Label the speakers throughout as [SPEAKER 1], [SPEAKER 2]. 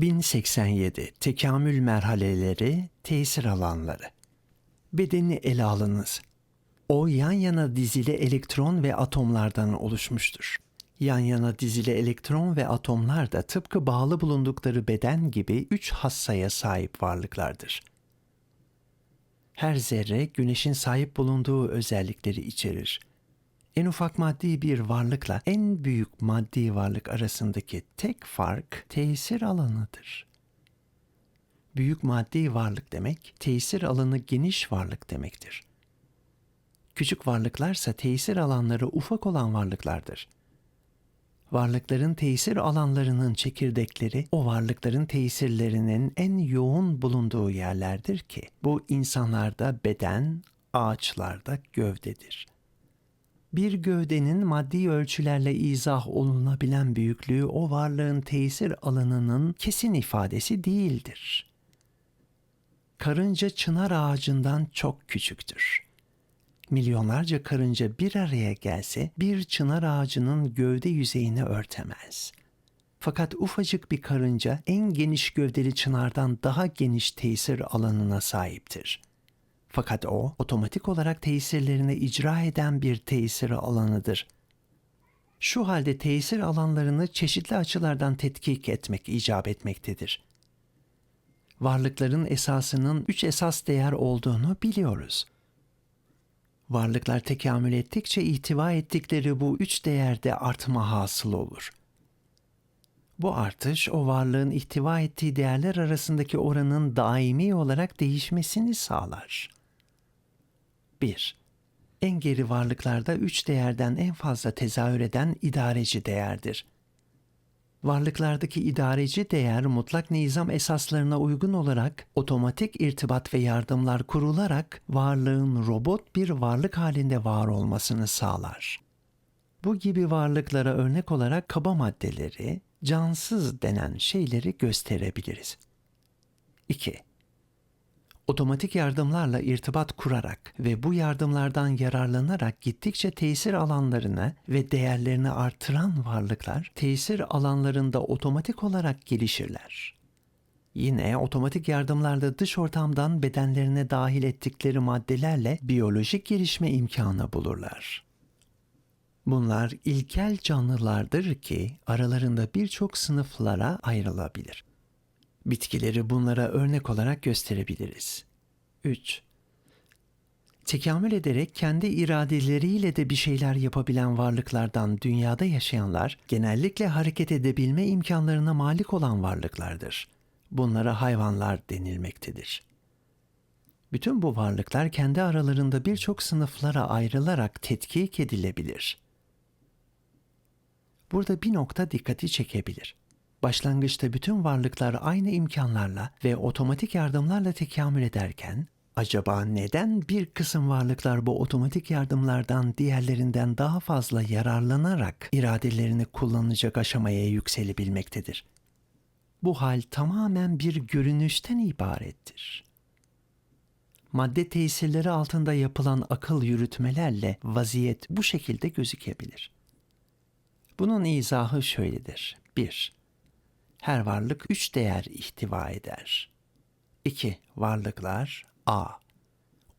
[SPEAKER 1] 1087 Tekamül merhaleleri, tesir alanları. Bedeni ele alınız. O yan yana dizili elektron ve atomlardan oluşmuştur. Yan yana dizili elektron ve atomlar da tıpkı bağlı bulundukları beden gibi üç hassaya sahip varlıklardır. Her zerre güneşin sahip bulunduğu özellikleri içerir. En ufak maddi bir varlıkla en büyük maddi varlık arasındaki tek fark tesir alanıdır. Büyük maddi varlık demek, tesir alanı geniş varlık demektir. Küçük varlıklarsa tesir alanları ufak olan varlıklardır. Varlıkların tesir alanlarının çekirdekleri o varlıkların tesirlerinin en yoğun bulunduğu yerlerdir ki bu insanlarda beden, ağaçlarda gövdedir. Bir gövdenin maddi ölçülerle izah olunabilen büyüklüğü o varlığın tesir alanının kesin ifadesi değildir. Karınca çınar ağacından çok küçüktür. Milyonlarca karınca bir araya gelse bir çınar ağacının gövde yüzeyini örtemez. Fakat ufacık bir karınca en geniş gövdeli çınardan daha geniş tesir alanına sahiptir.'' Fakat o otomatik olarak tesirlerini icra eden bir tesir alanıdır. Şu halde tesir alanlarını çeşitli açılardan tetkik etmek icap etmektedir. Varlıkların esasının üç esas değer olduğunu biliyoruz. Varlıklar tekamül ettikçe ihtiva ettikleri bu üç değerde artma hasıl olur. Bu artış o varlığın ihtiva ettiği değerler arasındaki oranın daimi olarak değişmesini sağlar.'' 1. En geri varlıklarda üç değerden en fazla tezahür eden idareci değerdir. Varlıklardaki idareci değer mutlak nizam esaslarına uygun olarak otomatik irtibat ve yardımlar kurularak varlığın robot bir varlık halinde var olmasını sağlar. Bu gibi varlıklara örnek olarak kaba maddeleri, cansız denen şeyleri gösterebiliriz. 2 otomatik yardımlarla irtibat kurarak ve bu yardımlardan yararlanarak gittikçe tesir alanlarını ve değerlerini artıran varlıklar tesir alanlarında otomatik olarak gelişirler. Yine otomatik yardımlarla dış ortamdan bedenlerine dahil ettikleri maddelerle biyolojik gelişme imkanı bulurlar. Bunlar ilkel canlılardır ki aralarında birçok sınıflara ayrılabilir. Bitkileri bunlara örnek olarak gösterebiliriz. 3. Tekamül ederek kendi iradeleriyle de bir şeyler yapabilen varlıklardan dünyada yaşayanlar genellikle hareket edebilme imkanlarına malik olan varlıklardır. Bunlara hayvanlar denilmektedir. Bütün bu varlıklar kendi aralarında birçok sınıflara ayrılarak tetkik edilebilir. Burada bir nokta dikkati çekebilir. Başlangıçta bütün varlıklar aynı imkanlarla ve otomatik yardımlarla tekamül ederken, acaba neden bir kısım varlıklar bu otomatik yardımlardan diğerlerinden daha fazla yararlanarak iradelerini kullanacak aşamaya yükselebilmektedir? Bu hal tamamen bir görünüşten ibarettir. Madde tesirleri altında yapılan akıl yürütmelerle vaziyet bu şekilde gözükebilir. Bunun izahı şöyledir. 1 her varlık üç değer ihtiva eder. 2. Varlıklar A.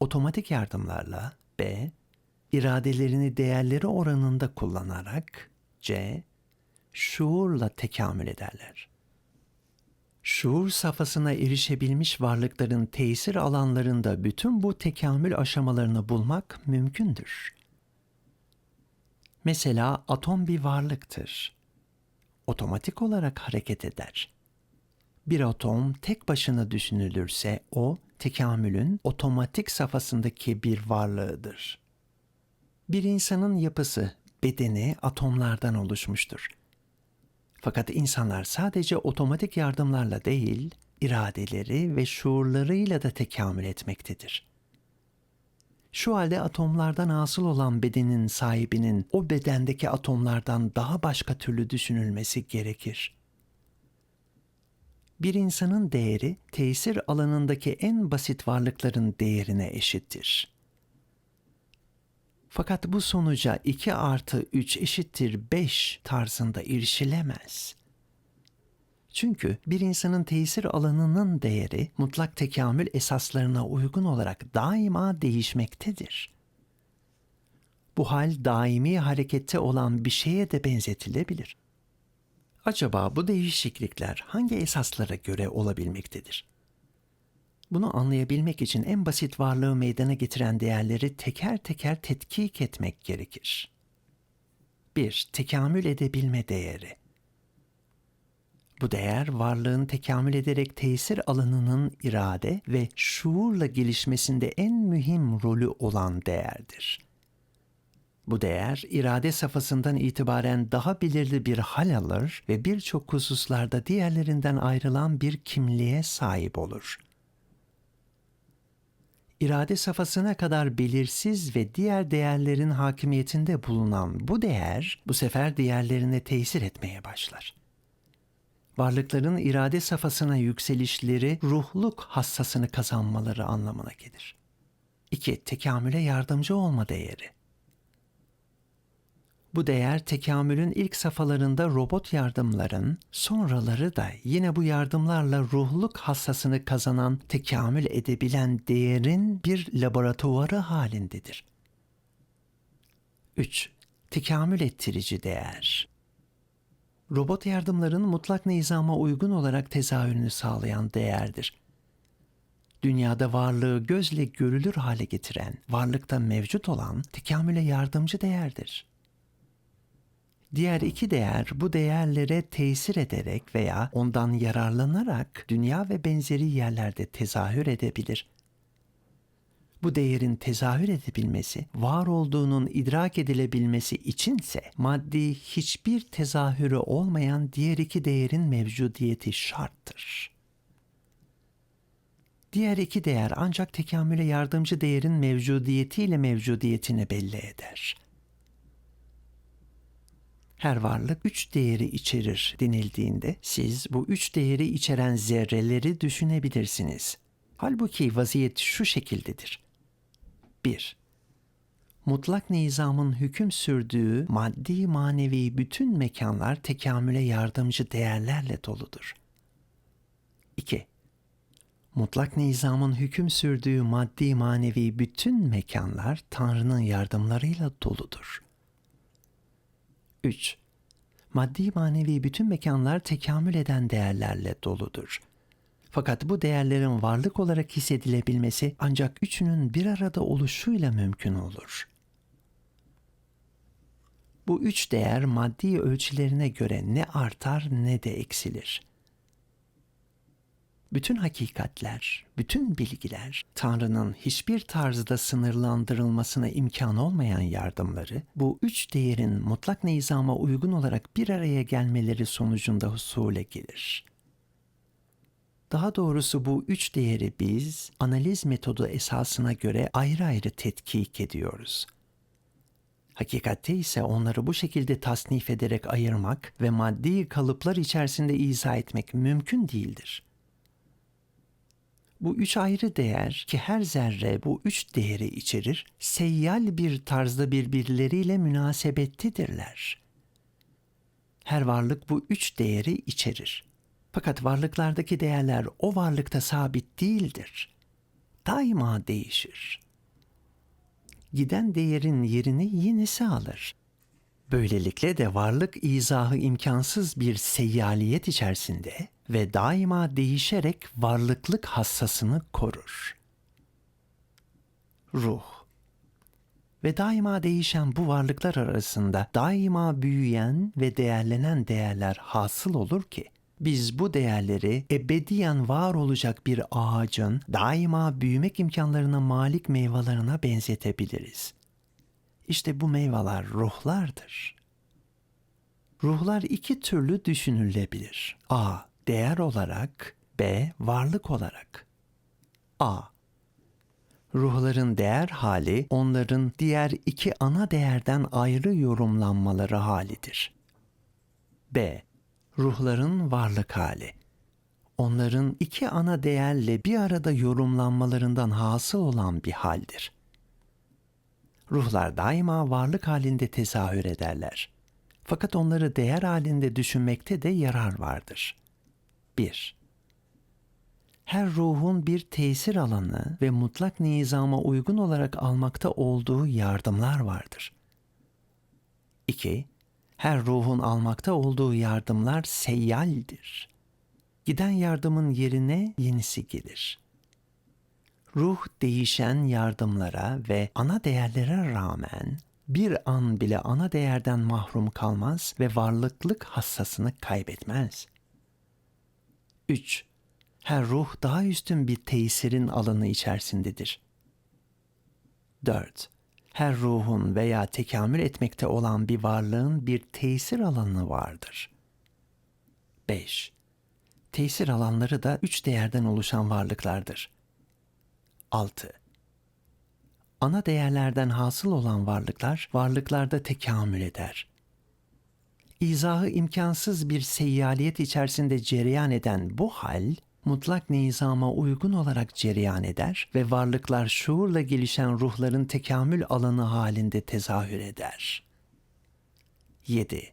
[SPEAKER 1] Otomatik yardımlarla B. iradelerini değerleri oranında kullanarak C. Şuurla tekamül ederler. Şuur safhasına erişebilmiş varlıkların tesir alanlarında bütün bu tekamül aşamalarını bulmak mümkündür. Mesela atom bir varlıktır otomatik olarak hareket eder. Bir atom tek başına düşünülürse o tekamülün otomatik safhasındaki bir varlığıdır. Bir insanın yapısı, bedeni atomlardan oluşmuştur. Fakat insanlar sadece otomatik yardımlarla değil, iradeleri ve şuurlarıyla da tekamül etmektedir. Şu halde atomlardan asıl olan bedenin sahibinin o bedendeki atomlardan daha başka türlü düşünülmesi gerekir. Bir insanın değeri tesir alanındaki en basit varlıkların değerine eşittir. Fakat bu sonuca 2 artı 3 eşittir 5 tarzında erişilemez. Çünkü bir insanın tesir alanının değeri mutlak tekamül esaslarına uygun olarak daima değişmektedir. Bu hal daimi harekette olan bir şeye de benzetilebilir. Acaba bu değişiklikler hangi esaslara göre olabilmektedir? Bunu anlayabilmek için en basit varlığı meydana getiren değerleri teker teker tetkik etmek gerekir. 1. Tekamül edebilme değeri. Bu değer varlığın tekamül ederek tesir alanının irade ve şuurla gelişmesinde en mühim rolü olan değerdir. Bu değer irade safhasından itibaren daha belirli bir hal alır ve birçok hususlarda diğerlerinden ayrılan bir kimliğe sahip olur. İrade safhasına kadar belirsiz ve diğer değerlerin hakimiyetinde bulunan bu değer bu sefer diğerlerine tesir etmeye başlar. Varlıkların irade safhasına yükselişleri ruhluk hassasını kazanmaları anlamına gelir. 2. Tekamüle yardımcı olma değeri. Bu değer tekamülün ilk safhalarında robot yardımların, sonraları da yine bu yardımlarla ruhluk hassasını kazanan, tekamül edebilen değerin bir laboratuvarı halindedir. 3. Tekamül ettirici değer. Robot yardımların mutlak nizama uygun olarak tezahürünü sağlayan değerdir. Dünyada varlığı gözle görülür hale getiren, varlıkta mevcut olan tekamüle yardımcı değerdir. Diğer iki değer bu değerlere tesir ederek veya ondan yararlanarak dünya ve benzeri yerlerde tezahür edebilir. Bu değerin tezahür edebilmesi, var olduğunun idrak edilebilmesi içinse maddi hiçbir tezahürü olmayan diğer iki değerin mevcudiyeti şarttır. Diğer iki değer ancak tekamüle yardımcı değerin mevcudiyetiyle mevcudiyetini belli eder.'' her varlık üç değeri içerir denildiğinde siz bu üç değeri içeren zerreleri düşünebilirsiniz. Halbuki vaziyet şu şekildedir. 1. Mutlak nizamın hüküm sürdüğü maddi manevi bütün mekanlar tekamüle yardımcı değerlerle doludur. 2. Mutlak nizamın hüküm sürdüğü maddi manevi bütün mekanlar Tanrı'nın yardımlarıyla doludur. 3. Maddi manevi bütün mekanlar tekamül eden değerlerle doludur. Fakat bu değerlerin varlık olarak hissedilebilmesi ancak üçünün bir arada oluşuyla mümkün olur. Bu üç değer maddi ölçülerine göre ne artar ne de eksilir bütün hakikatler, bütün bilgiler, Tanrı'nın hiçbir tarzda sınırlandırılmasına imkan olmayan yardımları, bu üç değerin mutlak nizama uygun olarak bir araya gelmeleri sonucunda husule gelir. Daha doğrusu bu üç değeri biz analiz metodu esasına göre ayrı ayrı tetkik ediyoruz. Hakikatte ise onları bu şekilde tasnif ederek ayırmak ve maddi kalıplar içerisinde izah etmek mümkün değildir.'' Bu üç ayrı değer ki her zerre bu üç değeri içerir, seyyal bir tarzda birbirleriyle münasebetlidirler. Her varlık bu üç değeri içerir. Fakat varlıklardaki değerler o varlıkta sabit değildir. Daima değişir. Giden değerin yerini yenisi alır. Böylelikle de varlık izahı imkansız bir seyyaliyet içerisinde ve daima değişerek varlıklık hassasını korur. Ruh ve daima değişen bu varlıklar arasında daima büyüyen ve değerlenen değerler hasıl olur ki biz bu değerleri ebediyen var olacak bir ağacın daima büyümek imkanlarına malik meyvelerine benzetebiliriz. İşte bu meyveler ruhlardır. Ruhlar iki türlü düşünülebilir. A değer olarak, B varlık olarak. A. Ruhların değer hali onların diğer iki ana değerden ayrı yorumlanmaları halidir. B. Ruhların varlık hali. Onların iki ana değerle bir arada yorumlanmalarından hasıl olan bir haldir. Ruhlar daima varlık halinde tezahür ederler. Fakat onları değer halinde düşünmekte de yarar vardır.'' 1. Her ruhun bir tesir alanı ve mutlak nizama uygun olarak almakta olduğu yardımlar vardır. 2. Her ruhun almakta olduğu yardımlar seyyaldir. Giden yardımın yerine yenisi gelir. Ruh değişen yardımlara ve ana değerlere rağmen bir an bile ana değerden mahrum kalmaz ve varlıklık hassasını kaybetmez. 3. Her ruh daha üstün bir tesirin alanı içerisindedir. 4. Her ruhun veya tekamül etmekte olan bir varlığın bir tesir alanı vardır. 5. Tesir alanları da üç değerden oluşan varlıklardır. 6. Ana değerlerden hasıl olan varlıklar, varlıklarda tekamül eder. İzahı imkansız bir seyyaliyet içerisinde cereyan eden bu hal, mutlak nizama uygun olarak cereyan eder ve varlıklar şuurla gelişen ruhların tekamül alanı halinde tezahür eder. 7.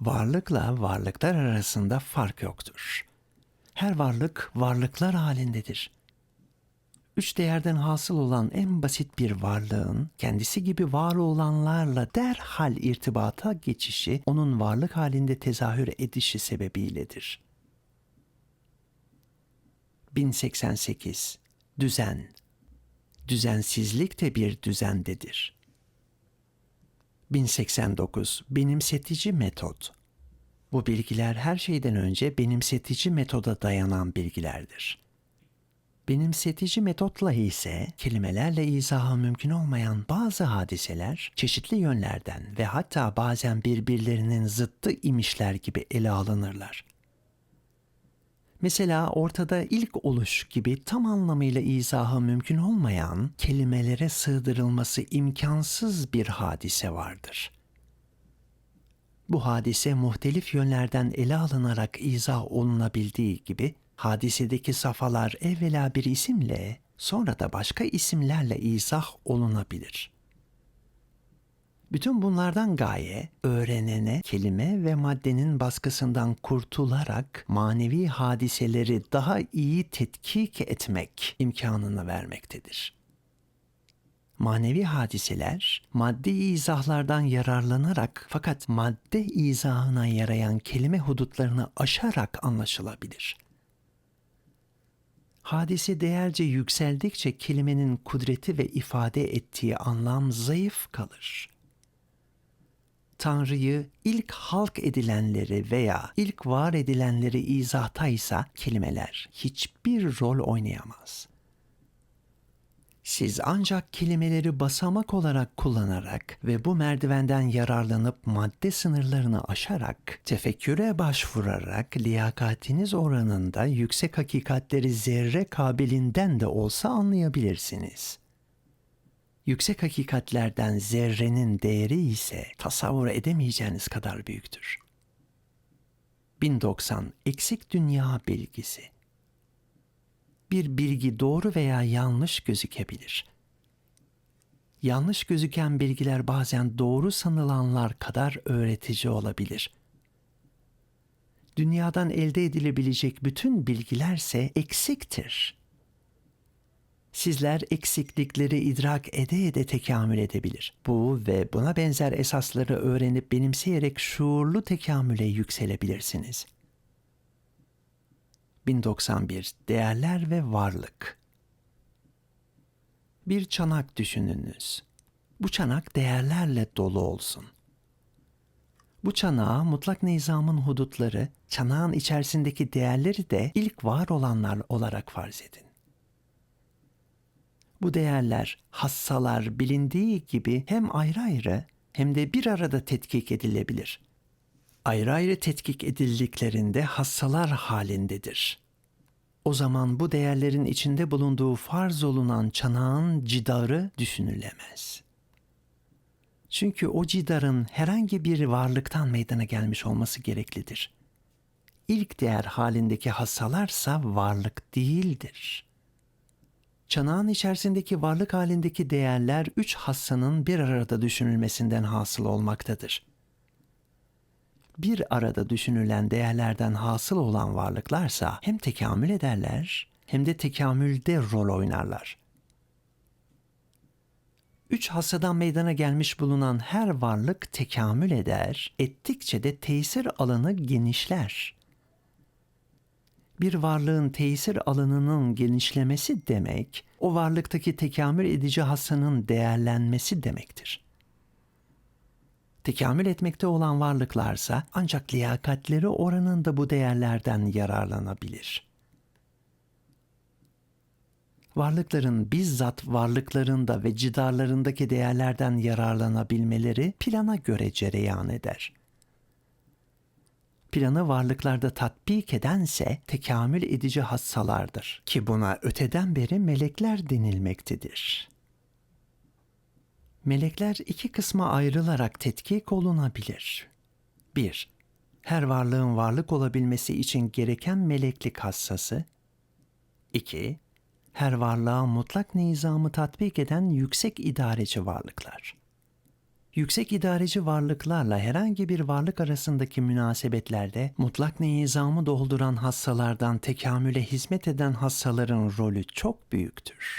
[SPEAKER 1] Varlıkla varlıklar arasında fark yoktur. Her varlık varlıklar halindedir. Üç değerden hasıl olan en basit bir varlığın kendisi gibi var olanlarla derhal irtibata geçişi onun varlık halinde tezahür edişi sebebiyledir. 1088 Düzen Düzensizlik de bir düzendedir. 1089 Benimsetici metot Bu bilgiler her şeyden önce benimsetici metoda dayanan bilgilerdir. Benimsetici metotla ise kelimelerle izahı mümkün olmayan bazı hadiseler çeşitli yönlerden ve hatta bazen birbirlerinin zıttı imişler gibi ele alınırlar. Mesela ortada ilk oluş gibi tam anlamıyla izahı mümkün olmayan kelimelere sığdırılması imkansız bir hadise vardır. Bu hadise muhtelif yönlerden ele alınarak izah olunabildiği gibi hadisedeki safhalar evvela bir isimle sonra da başka isimlerle izah olunabilir. Bütün bunlardan gaye öğrenene kelime ve maddenin baskısından kurtularak manevi hadiseleri daha iyi tetkik etmek imkanını vermektedir. Manevi hadiseler maddi izahlardan yararlanarak fakat madde izahına yarayan kelime hudutlarını aşarak anlaşılabilir.'' hadise değerce yükseldikçe kelimenin kudreti ve ifade ettiği anlam zayıf kalır. Tanrı'yı ilk halk edilenleri veya ilk var edilenleri izahtaysa kelimeler hiçbir rol oynayamaz. Siz ancak kelimeleri basamak olarak kullanarak ve bu merdivenden yararlanıp madde sınırlarını aşarak, tefekküre başvurarak liyakatiniz oranında yüksek hakikatleri zerre kabilinden de olsa anlayabilirsiniz. Yüksek hakikatlerden zerrenin değeri ise tasavvur edemeyeceğiniz kadar büyüktür. 1090 Eksik Dünya Bilgisi bir bilgi doğru veya yanlış gözükebilir. Yanlış gözüken bilgiler bazen doğru sanılanlar kadar öğretici olabilir. Dünyadan elde edilebilecek bütün bilgilerse eksiktir. Sizler eksiklikleri idrak ede ede tekamül edebilir. Bu ve buna benzer esasları öğrenip benimseyerek şuurlu tekamüle yükselebilirsiniz.'' 1091 Değerler ve Varlık Bir çanak düşününüz. Bu çanak değerlerle dolu olsun. Bu çanağa mutlak nizamın hudutları, çanağın içerisindeki değerleri de ilk var olanlar olarak farz edin. Bu değerler, hassalar bilindiği gibi hem ayrı ayrı hem de bir arada tetkik edilebilir.'' ayrı ayrı tetkik edildiklerinde hassalar halindedir. O zaman bu değerlerin içinde bulunduğu farz olunan çanağın cidarı düşünülemez. Çünkü o cidarın herhangi bir varlıktan meydana gelmiş olması gereklidir. İlk değer halindeki hassalarsa varlık değildir. Çanağın içerisindeki varlık halindeki değerler üç hassanın bir arada düşünülmesinden hasıl olmaktadır bir arada düşünülen değerlerden hasıl olan varlıklarsa hem tekamül ederler hem de tekamülde rol oynarlar. Üç hassadan meydana gelmiş bulunan her varlık tekamül eder, ettikçe de tesir alanı genişler. Bir varlığın tesir alanının genişlemesi demek, o varlıktaki tekamül edici hassanın değerlenmesi demektir. Tekamül etmekte olan varlıklarsa ancak liyakatleri oranında bu değerlerden yararlanabilir. Varlıkların bizzat varlıklarında ve cidarlarındaki değerlerden yararlanabilmeleri plana göre cereyan eder. Planı varlıklarda tatbik edense tekamül edici hassalardır ki buna öteden beri melekler denilmektedir. Melekler iki kısma ayrılarak tetkik olunabilir. 1. Her varlığın varlık olabilmesi için gereken meleklik hassası. 2. Her varlığa mutlak nizamı tatbik eden yüksek idareci varlıklar. Yüksek idareci varlıklarla herhangi bir varlık arasındaki münasebetlerde mutlak nizamı dolduran hassalardan tekamüle hizmet eden hassaların rolü çok büyüktür.